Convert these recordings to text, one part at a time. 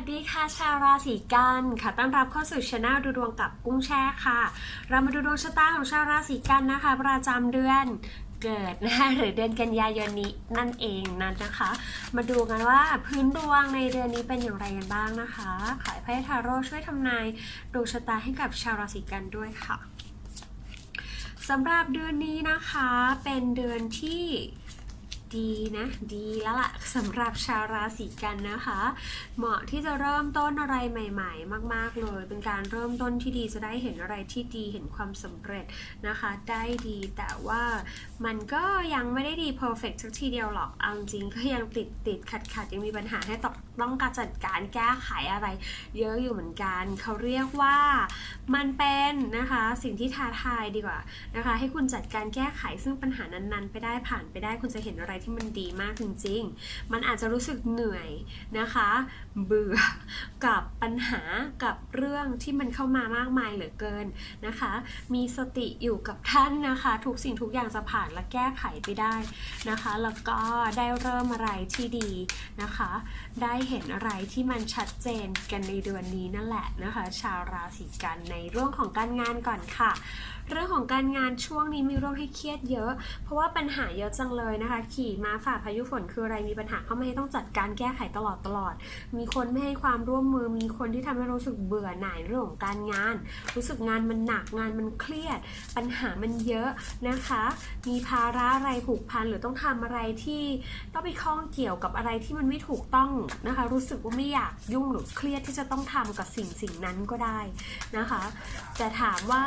สวัสดีค่ะชาวราศีกันค่ะต้อนรับเข้าสู่ช anel ดูดวงกับกุ้งแช่ค่ะ เรามาดูดวงชะตาของชาวราศีกันนะคะ ประจำเดือนเกิดนะคะหรือเดือนกันยายนนี้นั่นเองนั่นนะคะ มาดูกันว่าพื้นดวงในเดือนนี้เป็นอย่างไรกันบ้างนะคะขายไพ่ทาโร่ช่วยทำนายดวงชะตาให้กับชาวราศีกันด้วยค่ะสำหรับเดือนนี้นะคะเป็นเดือนที่ ดีนะ ดีแล้วล่ะสำหรับชาวราศีกันนะคะ เหมาะที่จะเริ่มต้นอะไรใหม่ ๆ มาก ๆ เลย เป็นการเริ่มต้นที่ดีจะได้เห็นอะไรที่ดีเห็นความสำเร็จนะคะ ได้ดีแต่ว่ามันก็ยังไม่ได้ดีเพอร์เฟกต์สักทีเดียวหรอกเอาจริงก็ยังติดติดขัดขัดยังมีปัญหาให้ต้องต้องการจัดการแก้ไขอะไร เยอะอยู่เหมือนกันเขาเรียกว่ามันเป็นนะคะสิ่งที่ท้าทายดีกว่านะคะ ให้คุณจัดการแก้ไขซึ่งปัญหานั้นๆ ไปได้ผ่านไปได้คุณจะเห็นอะไรที่มันดีมากจริงๆ มันอาจจะรู้สึกเหนื่อยนะคะ เบื่อกับปัญหากับเรื่องที่มันเข้ามามากมายเหลือเกินนะคะ มีสติอยู่กับท่านนะคะ ทุกสิ่งทุกอย่างจะผ่านและแก้ไขไปได้นะคะ แล้วก็ได้เริ่มอะไรที่ดีนะคะ ได้เห็นอะไรที่มันชัดเจนกันในเดือนนี้นั่นแหละนะคะ ชาวราศีกันในเรื่องของการงานก่อนค่ะเรื่องของการงานช่วงนี้มีเรื่องให้เครียดเยอะ เพราะว่าปัญหาเยอะจังเลยนะคะ ขีม้าฝ่าพายุฝนคืออะไรมีปัญหาเข้ามาให้ต้องจัดการแก้ไขตลอดตลอด มีคนไม่ให้ความร่วมมือ มีคนที่ทำให้รู้สึกเบื่อหน่ายเรื่องของการงาน รู้สึกงานมันหนักงานมันเครียด ปัญหามันเยอะนะคะ มีภาระอะไรผูกพันหรือต้องทำอะไรที่ต้องไปข้องเกี่ยวกับอะไรที่มันไม่ถูกต้องนะคะ รู้สึกว่าไม่อยากยุ่งหรือเครียดที่จะต้องทำกับสิ่งสิ่งนั้นก็ได้นะคะ แต่ถามว่า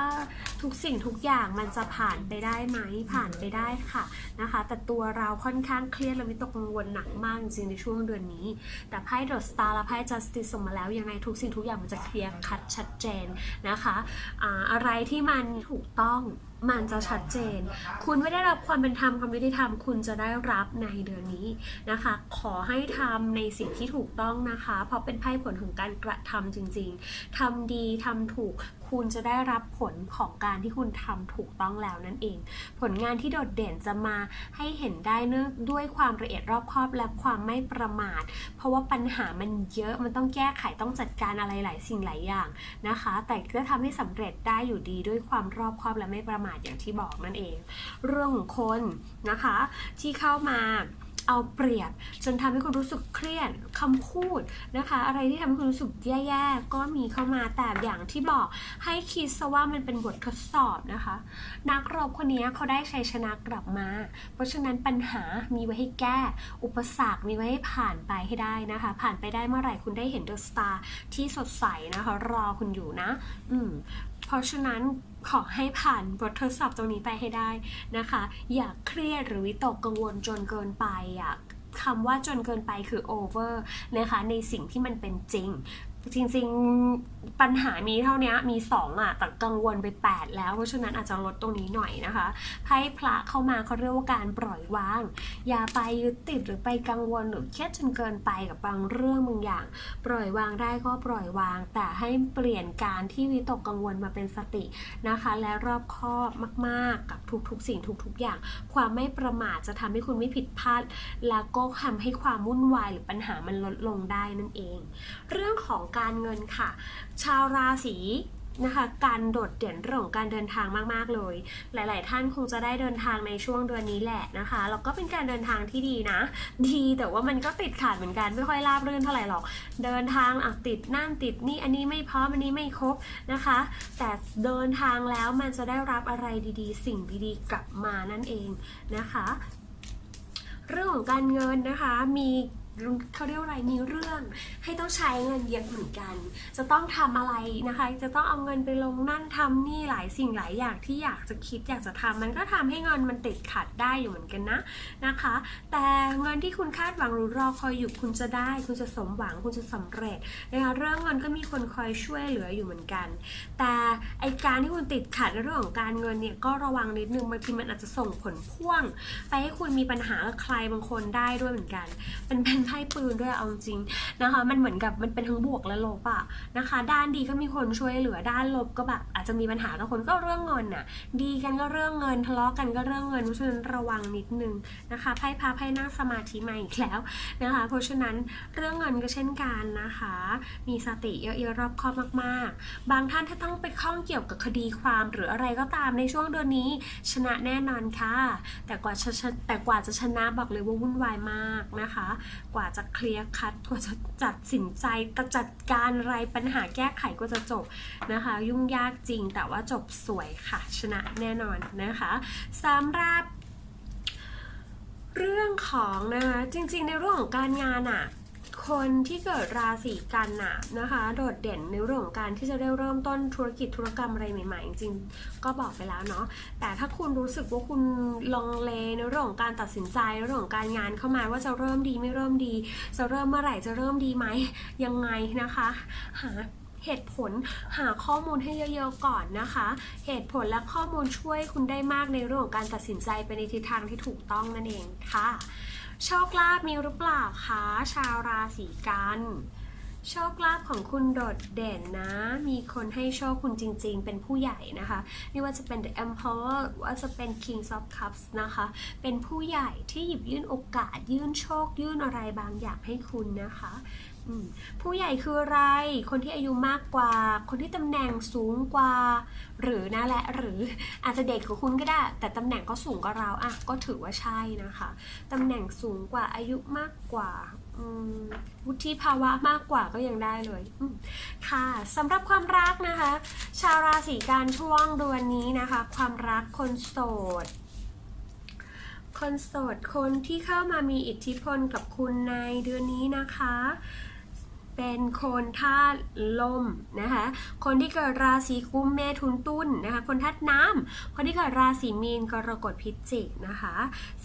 ทุกสิ่งทุกอย่างมันจะผ่านไปได้ไหมผ่านไปได้ค่ะนะคะ แต่ตัวเราค่อนข้างเครียดและวิตกกังวลหนักมากจริงในช่วงเดือนนี้ แต่ไพ่ดอสตาร์และไพ่จัสติสส่งมาแล้วยังไงทุกสิ่งทุกอย่างมันจะเคลียร์คัดชัดเจนนะคะอ่าอะไรที่มันถูกต้องมันจะชัดเจน คุณไม่ได้รับความเป็นธรรมความยุติธรรม คุณจะได้รับในเดือนนี้นะคะ ขอให้ทำในสิ่งที่ถูกต้องนะคะ เพราะเป็นไพ่ผลของการกระทำจริง ๆทำดีทำถูก คุณจะได้รับผลของการที่คุณทำถูกต้องแล้วนั่นเอง ผลงานที่โดดเด่นจะมาให้เห็นได้เนื่องด้วยความละเอียดรอบคอบและความไม่ประมาท เพราะว่าปัญหามันเยอะมันต้องแก้ไขต้องจัดการอะไรหลายสิ่งหลายอย่างนะคะ แต่ก็ทำให้สำเร็จได้อยู่ดีด้วยความรอบคอบและไม่ประมาทอย่างที่บอกนั่นเอง เรื่องของคนนะคะที่เข้ามา เอาเปรียบ จนทำให้คุณรู้สึกเครียดคำพูดนะคะ อะไรที่ทำให้คุณรู้สึกแย่ๆก็มีเข้ามาแต่อย่างที่บอกให้คิดซะว่ามันเป็นบททดสอบนะคะ นักรบคนนี้เขาได้ชัยชนะกลับมา เพราะฉะนั้นปัญหามีไว้ให้แก้ อุปสรรคมีไว้ให้ผ่านไปให้ได้นะคะ ผ่านไปได้เมื่อไหร่คุณได้เห็นเดอะสตาร์ที่สดใสนะคะ รอคุณอยู่นะ อืมเพราะฉะนั้น ขอให้ผ่านบททดสอบตรงนี้ไปให้ได้นะคะ อย่าเครียดหรือวิตกกังวลจนเกินไปอะคำว่าจนเกินไปคือ over นะคะในสิ่งที่มันเป็นจริง จริงๆปัญหามีเท่านี้มี2อะแต่กังวลไป 8 แล้ว เพราะฉะนั้นอาจจะลดตรงนี้หน่อยนะคะไพ่พระเข้ามาเขาเรียกว่าการปล่อยวาง อย่าไปยึดติดหรือไปกังวลหรือเครียดจนเกินไปกับบางเรื่องบางอย่าง ปล่อยวางได้ก็ปล่อยวาง แต่ให้เปลี่ยนการที่วิตกกังวลมาเป็นสตินะคะ และรอบคอบมากๆ กับทุกๆ สิ่งทุกๆ อย่าง ความไม่ประมาทจะทำให้คุณไม่ผิดพลาด แล้วก็ทำให้ความวุ่นวายหรือปัญหามันลดลงได้นั่นเอง เรื่องของการเงินค่ะ ชาวราศีนะคะการโดดเด่นเรื่องของการเดินทางมากๆเลย หลาย ๆ ท่านคงจะได้เดินทางในช่วงเดือนนี้แหละนะคะแล้วก็เป็นการเดินทางที่ดีนะ ดีแต่ว่ามันก็ติดขัดเหมือนกันไม่ค่อยราบรื่นเท่าไหร่หรอก เดินทางอะติดนั่นติดนี่อันนี้ไม่พร้อมอันนี้ไม่ครบนะคะ แต่เดินทางแล้วมันจะได้รับอะไรดีๆ สิ่งดีๆ กลับมานั่นเองนะคะ เรื่องของการเงินนะคะมี เขาเรียกว่าอะไรมีเรื่อง ให้ต้องใช้เงินเยอะเหมือนกัน จะต้องทำอะไรนะคะ จะต้องเอาเงินไปลงนั่นทำนี่หลายสิ่งหลายอย่างที่อยากจะคิดอยากจะทำมันก็ทำให้เงินมันติดขัดได้อยู่เหมือนกันนะนะคะ แต่เงินที่คุณคาดหวังหรือรอคอยอยู่คุณจะได้ คุณจะสมหวังคุณจะสำเร็จนะคะเรื่องเงินก็มีคนคอยช่วยเหลืออยู่เหมือนกัน แต่ไอการที่คุณติดขัดในเรื่องของการเงินเนี่ยก็ระวังนิดนึงบางทีมันอาจจะส่งผลพ่วง ไปให้คุณมีปัญหากับใครบางคนได้ด้วยเหมือนกันเป็นไพ่ปืนด้วยเอาจริงนะคะ มันเหมือนกับมันเป็นทั้งบวกและลบอะนะคะ ด้านดีก็มีคนช่วยเหลือด้านลบก็แบบอาจจะมีปัญหากับคนก็เรื่องเงินน่ะ ดีกันก็เรื่องเงินทะเลาะกันก็เรื่องเงินเพราะฉะนั้นระวังนิดนึงนะคะไพ่พาไพ่นั่งสมาธิมาอีกแล้วนะคะ เพราะฉะนั้นเรื่องเงินก็เช่นกันนะคะ มีสติเยอะๆรอบคอบมากๆ บางท่านถ้าต้องไปข้องเกี่ยวกับคดีความหรืออะไรก็ตามในช่วงเดือนนี้ชนะแน่นอนค่ะ แต่กว่าจะแต่กว่าจะชนะบอกเลยว่าวุ่นวายมากนะคะกว่าจะเคลียร์คัดกว่าจะจัดสินใจจัดการอะไรปัญหาแก้ไขก็จะจบนะคะ ยุ่งยากจริงแต่ว่าจบสวยค่ะ ชนะแน่นอนนะคะสำหรับเรื่องของนะคะจริงๆในเรื่องของการงานอะ่ะ คนที่เกิดราศีกันน่ะนะคะ โดดเด่นในเรื่องของการที่จะได้เริ่มต้นธุรกิจธุรกรรมอะไรใหม่ๆ จริงๆก็บอกไปแล้วเนาะแต่ถ้าคุณรู้สึกว่าคุณลองเลในเรื่องของการตัดสินใจในเรื่องของการงานเข้ามาว่าจะเริ่มดีไม่เริ่มดี จะเริ่มเมื่อไหร่จะเริ่มดีไหมยังไงนะคะหาเหตุผลหาข้อมูลให้เยอะๆก่อนนะคะ เหตุผลและข้อมูลช่วยคุณได้มากในเรื่องของการตัดสินใจไปในทิศทางที่ถูกต้องนั่นเองค่ะ โชคลาภมีหรือเปล่าคะชาวราศีกันโชคลาภของคุณโดดเด่นนะ มีคนให้โชคคุณจริงๆ เป็นผู้ใหญ่นะคะ ไม่ว่าจะเป็น The Emperor ว่าจะเป็น King of Cups นะคะ เป็นผู้ใหญ่ที่หยิบยื่นโอกาส ยื่นโชค ยื่นอะไรบางอย่างให้คุณนะคะ ผู้ใหญ่คืออะไร คนที่อายุมากกว่า คนที่ตำแหน่งสูงกว่า หรือนะและหรืออาจจะเด็กกว่าคุณก็ได้ แต่ตำแหน่งก็สูงกว่าเราอะก็ถือว่าใช่นะคะตำแหน่งสูงกว่าอายุมากกว่าวุฒิภาวะมากกว่าก็ยังได้เลย ค่ะสำหรับความรักนะคะ ชาวราศีกันช่วงเดือนนี้นะคะ ความรักคนโสดคนโสดคนที่เข้ามามีอิทธิพลกับคุณในเดือนนี้นะคะ เป็นคนธาตุลมนะคะ คนที่เกิดราศีกุมเมถุนตุลนนะคะ คนธาตุน้ำคนที่เกิดราศีมีนกรกฎพิจิกนะคะ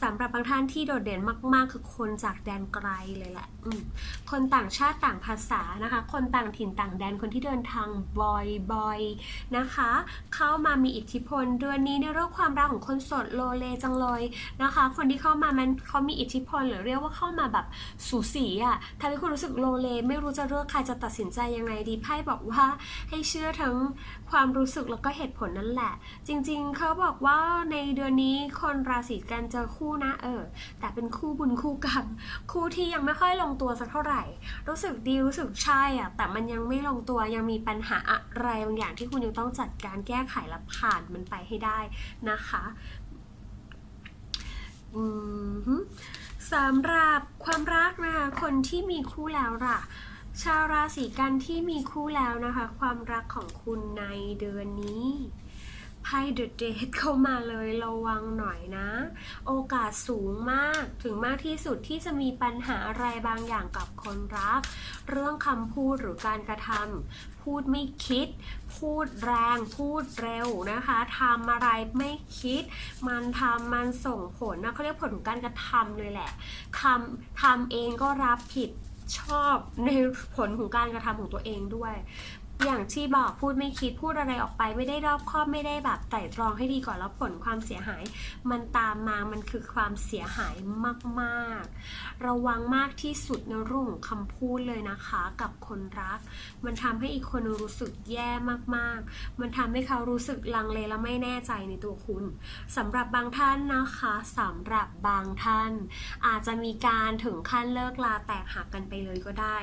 สำหรับบางท่านที่โดดเด่นมาก ๆ คือคนจากแดนไกลเลยแหละคนต่างชาติต่างภาษานะคะ คนต่างถิ่นต่างแดนคนที่เดินทางบ่อยๆนะคะ เข้ามามีอิทธิพลเดือนนี้ในเรื่องความรักของคนสดโลเลจังเลยนะคะ คนที่เข้ามามันเขามีอิทธิพลหรือเรียกว่าเข้ามาแบบสูสีอะทำให้คุณรู้สึกโลเลไม่รู้จะเลือกใครจะตัดสินใจยังไงดีไพ่บอกว่าให้เชื่อทั้งความรู้สึกแล้วก็เหตุผลนั่นแหละ จริงๆ เขาบอกว่าในเดือนนี้คนราศีกันเจอคู่นะเออ แต่เป็นคู่บุญคู่กรรมคู่ที่ยังไม่ค่อยลงตัวสักเท่าไหร่ รู้สึกดีรู้สึกใช่อะแต่มันยังไม่ลงตัวยังมีปัญหาอะไรบางอย่างที่คุณยังต้องจัดการแก้ไขและผ่านมันไปให้ได้นะคะอืมฮึสำหรับความรักนะคะ คนที่มีคู่แล้วล่ะ ชาวราศีกันที่มีคู่แล้วนะคะ ความรักของคุณในเดือนนี้ไพ่เดอะเดทเข้ามาเลยระวังหน่อยนะ โอกาสสูงมากถึงมากที่สุดที่จะมีปัญหาอะไรบางอย่างกับคนรัก เรื่องคำพูดหรือการกระทำพูดไม่คิด พูดแรง พูดเร็วนะคะทำอะไรไม่คิด มันทำมันส่งผลนะเขาเรียกผลของการกระทำเลยแหละทำทำเองก็รับผิด ชอบในผลของการกระทำของตัวเองด้วย อย่างที่บอกพูดไม่คิดพูดอะไรออกไปไม่ได้รอบคอบไม่ได้แบบไตร่ตรองให้ดีก่อนแล้วผลความเสียหาย มันตามมามันคือความเสียหายมากๆ ระวังมากที่สุดในเรื่องคำพูดเลยนะคะ กับคนรัก มันทำให้อีกคนรู้สึกแย่มากๆ มันทำให้เขารู้สึกลังเลและไม่แน่ใจในตัวคุณสำหรับบางท่านนะคะสำหรับบางท่าน อาจจะมีการถึงขั้นเลิกลาแตกหักกันไปเลยก็ได้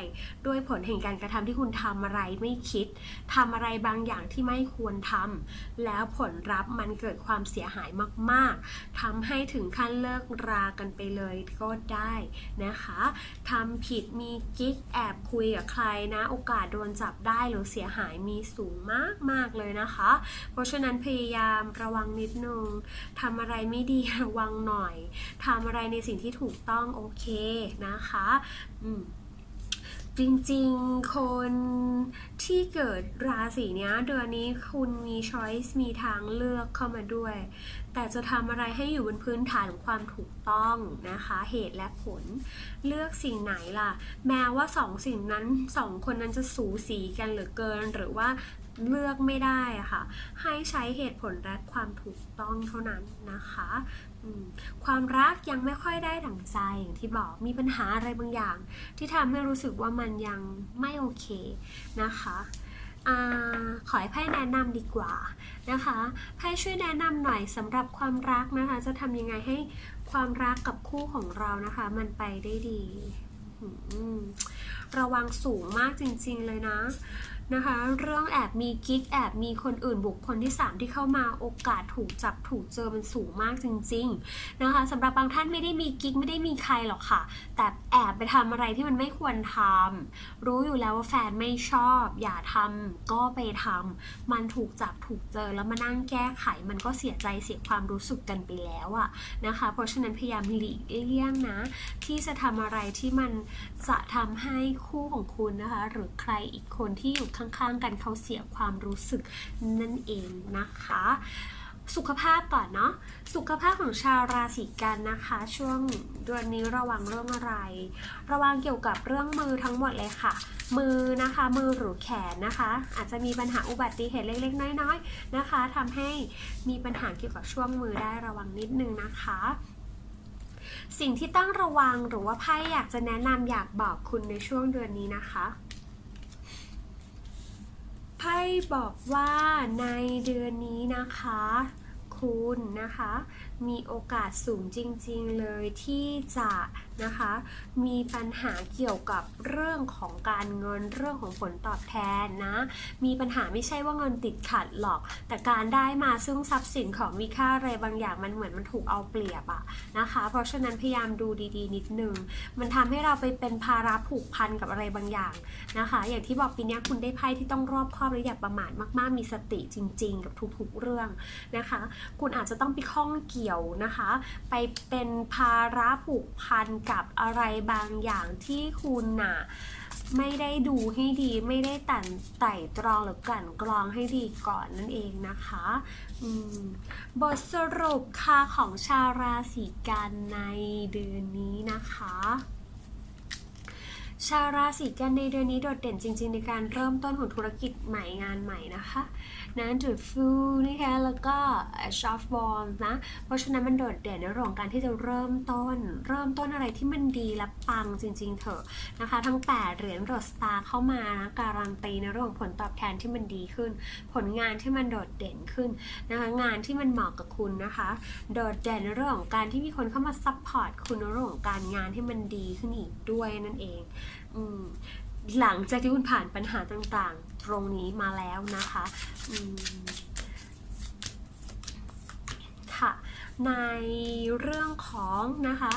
ด้วยผลแห่งการกระทำที่คุณทำอะไรไม่คิดทำอะไรบางอย่างที่ไม่ควรทำแล้วผลลัพธ์มันเกิดความเสียหายมากๆทำให้ถึงขั้นเลิกรากันไปเลยก็ได้นะคะทำผิดมีกิ๊กแอบคุยกับใครนะ โอกาสโดนจับได้หรือเสียหายมีสูงมากๆเลยนะคะ เพราะฉะนั้นพยายามระวังนิดนึงทำอะไรไม่ดีระวังหน่อยทำอะไรในสิ่งที่ถูกต้องโอเคนะคะ อืม จริงๆ คนที่เกิดราศีเนี้ยเดือนนี้คุณมีช้อยส์มีทางเลือกเข้ามาด้วย แต่จะทำอะไรให้อยู่บนพื้นฐานของความถูกต้องนะคะ เหตุและผล เลือกสิ่งไหนล่ะ แม้ว่าสองสิ่งนั้นสองคนนั้นจะสูสีกันเหลือเกิน หรือว่า เลือกไม่ได้ะค่ะ ให้ใช้เหตุผลและความถูกต้องเท่านั้นนะคะความรักยังไม่ค่อยได้ดั่งใจอย่างที่บอกมีปัญหาอะไรบางอย่าง ที่ทำให้รู้สึกว่ามันยังไม่โอเคนะคะอขอให้ไพ่แนะนำดีกว่านะคะไพ่ช่วยแนะนำหน่อยสำหรับความรักนะคะ จะทำยังไงให้ความรักกับคู่ของเรานะคะ มันไปได้ดี ระวังสูงมากจริง ๆเลยนะ นะคะ เรื่องแอบมีกิ๊กแอบมีคนอื่นบุคคลที่ 3 ที่เข้ามาโอกาสถูกจับถูกเจอมันสูงมากจริง ๆนะคะสำหรับบางท่านไม่ได้มีกิ๊กไม่ได้มีใครหรอกค่ะ แต่แอบไปทำอะไรที่มันไม่ควรทำรู้อยู่แล้วว่าแฟนไม่ชอบ อย่าทำก็ไปทำมันถูกจับถูกเจอแล้วมานั่งแก้ไขมันก็เสียใจเสียความรู้สึกกันไปแล้วอะนะคะ เพราะฉะนั้นพยายามหลีกเลี่ยงนะ ที่จะทำอะไรที่มันจะทำให้คู่ของคุณนะคะ หรือใครอีกคนที่อยู่ข้างๆ กันเขาเสียความรู้สึกนั่นเองนะคะ สุขภาพก่อนเนาะสุขภาพของชาวราศีกันนะคะ ช่วงเดือนนี้ระวังเรื่องอะไร ระวังเกี่ยวกับเรื่องมือทั้งหมดเลยค่ะ มือนะคะ มือหรือแขนนะคะ อาจจะมีปัญหาอุบัติเหตุเล็ก ๆ น้อยๆนะคะทำให้มีปัญหาเกี่ยวกับช่วงมือได้ระวังนิดนึงนะคะสิ่งที่ต้องระวังหรือว่าไพ่อยากจะแนะนำอยากบอกคุณในช่วงเดือนนี้นะคะ ไพ่บอกว่าในเดือนนี้นะคะ คุณนะคะมีโอกาสสูงจริงๆเลยที่จะนะคะมีปัญหาเกี่ยวกับเรื่องของการเงินเรื่องของผลตอบแทนนะมีปัญหาไม่ใช่ว่าเงินติดขัดหรอก แต่การได้มาซึ่งทรัพย์สินของมีค่าอะไรบางอย่างมันเหมือนมันถูกเอาเปรียบอะนะคะ เพราะฉะนั้นพยายามดูดีๆ นิดนึง มันทำให้เราไปเป็นภาระผูกพันกับอะไรบางอย่างนะคะ อย่างที่บอกปีนี้คุณได้ไพ่ที่ต้องรอบคอบและอย่าประมาทมากๆ มีสติจริง ๆ กับทุกๆเรื่องนะคะ คุณอาจจะต้องไปข้องเกี่ยวนะคะ ไปเป็นภาระผูกพันกับอะไรบางอย่างที่คุณน่ะไม่ได้ดูให้ดีไม่ได้ตันไต่ตรองหรือกลั่นกรองให้ดีก่อนนั่นเองนะคะบทสรุปค่ะของชาวราศีกันในเดือนนี้นะคะ ชาวราศีกันในเดือนนี้โดดเด่นจริง ๆ ในการเริ่มต้นของธุรกิจใหม่งานใหม่นะคะนะถือฟูนะคะแล้วก็ชอฟบอลนะ เพราะฉะนั้นมันโดดเด่นในเรื่องการที่จะเริ่มต้น เริ่มต้นอะไรที่มันดีและปังจริง ๆ เถอะนะคะ ทั้ง 8 เหรียญโรสตาร์เข้ามานะการันตีในเรื่องผลตอบแทนที่มันดีขึ้น ผลงานที่มันโดดเด่นขึ้นนะคะงานที่มันเหมาะกับคุณนะคะ โดดเด่นในเรื่องของการที่มีคนเข้ามาซัพพอร์ตคุณในเรื่องของการงานที่มันดีขึ้นอีกด้วยนั่นเอง หลังจากที่คุณผ่านปัญหาต่างๆ ตรงนี้มาแล้วนะคะค่ะ ในเรื่องของนะคะ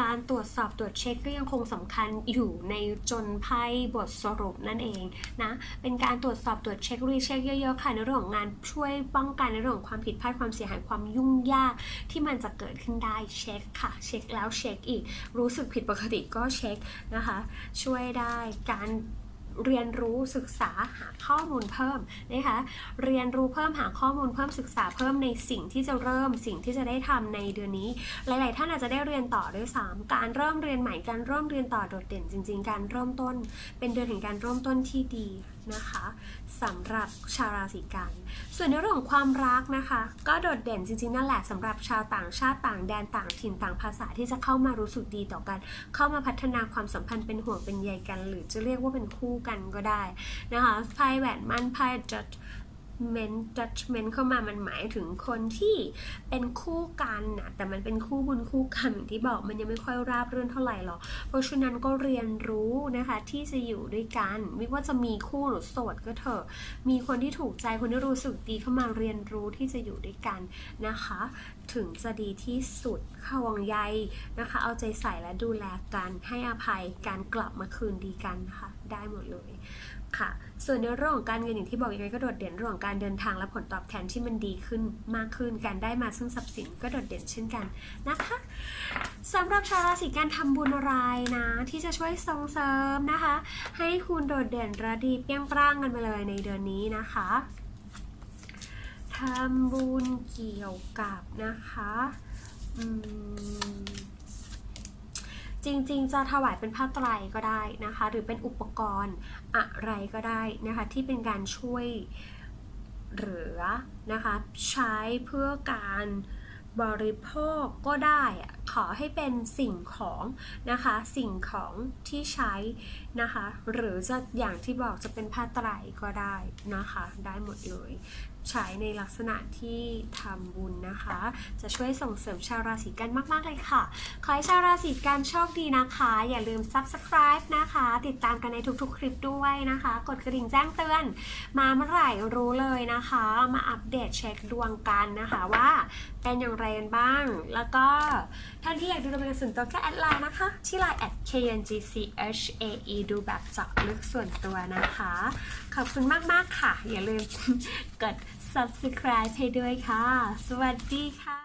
การตรวจสอบตรวจเช็คก็ยังคงสำคัญอยู่ในจนไพ่บทสรุปนั่นเองนะเป็นการตรวจสอบตรวจเช็ครีเช็คเยอะๆค่ะในเรื่องของงานช่วยป้องกันในเรื่องของความผิดพลาดความเสียหายความยุ่งยากที่มันจะเกิดขึ้นได้เช็คค่ะ เช็คแล้วเช็คอีก รู้สึกผิดปกติก็เช็คนะคะ ช่วยได้การ เรียนรู้ศึกษาหาข้อมูลเพิ่มนะคะ เรียนรู้เพิ่มหาข้อมูลเพิ่มศึกษาเพิ่มในสิ่งที่จะเริ่มสิ่งที่จะได้ทำในเดือนนี้ หลาย ๆ ท่านอาจจะได้เรียนต่อด้วยซ้ำการเริ่มเรียนใหม่การเริ่มเรียนต่อโดดเด่นจริง ๆ การเริ่มต้น เป็นเดือนแห่งการเริ่มต้นที่ดี นะคะสำหรับชาวราศีกัน ส่วนในเรื่องของความรักนะคะ ก็โดดเด่นจริงๆนั่นแหละสำหรับชาวต่างชาติต่างแดนต่างถิ่นต่างภาษาที่จะเข้ามารู้สึกดีต่อกัน เข้ามาพัฒนาความสัมพันธ์เป็นห่วงเป็นใยกัน หรือจะเรียกว่าเป็นคู่กันก็ได้นะคะไพ่แหวนมั่นไพ่ judgment judgment เข้ามามันหมายถึงคนที่เป็นคู่กันนะแต่มันเป็นคู่บุญคู่กรรมอย่างที่บอกมันยังไม่ค่อยราบรื่นเท่าไหร่หรอกเพราะฉะนั้นก็เรียนรู้นะคะที่จะอยู่ด้วยกัน ไม่ว่าจะมีคู่หรือโสดก็เถอะมีคนที่ถูกใจคนที่รู้สึกดีเข้ามาเรียนรู้ที่จะอยู่ด้วยกันนะคะ ถึงจะดีที่สุดเขาวังใยนะคะ เอาใจใส่และดูแลกันให้อภัยการกลับมาคืนดีกันนะคะได้หมดเลยค่ะ ส่วนในเรื่องของการเงินอย่างที่บอกยังไงก็โดดเด่นเรื่องของการเดินทางและผลตอบแทนที่มันดีขึ้นมากขึ้นการได้มาซึ่งทรัพย์สินก็โดดเด่นเช่นกันนะคะสำหรับชาวราศีการทำบุญอะไรนะ ที่จะช่วยส่งเสริมนะคะ ให้คุณโดดเด่นระดีเปี้ยงปร้างกันไปเลยในเดือนนี้นะคะ ทำบุญเกี่ยวกับนะคะจริงๆ จะถวายเป็นผ้าไตรก็ได้นะคะ หรือเป็นอุปกรณ์อะไรก็ได้นะคะ ที่เป็นการช่วยเหลือนะคะ ใช้เพื่อการบริโภคก็ได้อะขอให้เป็นสิ่งของนะคะ สิ่งของที่ใช้นะคะ หรือจะอย่างที่บอกจะเป็นผ้าไตรก็ได้นะคะ ได้หมดเลย ใช้ในลักษณะที่ทำบุญนะคะ จะช่วยส่งเสริมชาวราศีกันมาก ๆ เลยค่ะ ขอให้ชาวราศีกันโชคดีนะคะ อย่าลืม subscribe นะคะ ติดตามกันในทุก ๆ คลิปด้วยนะคะ กดกระดิ่งแจ้งเตือน มาเมื่อไหร่รู้เลยนะคะ มาอัปเดตเช็คดวงกันนะคะว่าเป็นอย่างไรกันบ้าง แล้วก็ท่านที่อยากดูดวงเป็นส่วนตัวก็แอดไลน์นะคะ ที่ไลน์ at kngchae ดูแบบเจาะลึกส่วนตัวนะคะ ขอบคุณมาก ๆ ค่ะ อย่าลืมกด subscribe ให้ด้วยค่ะ สวัสดีค่ะ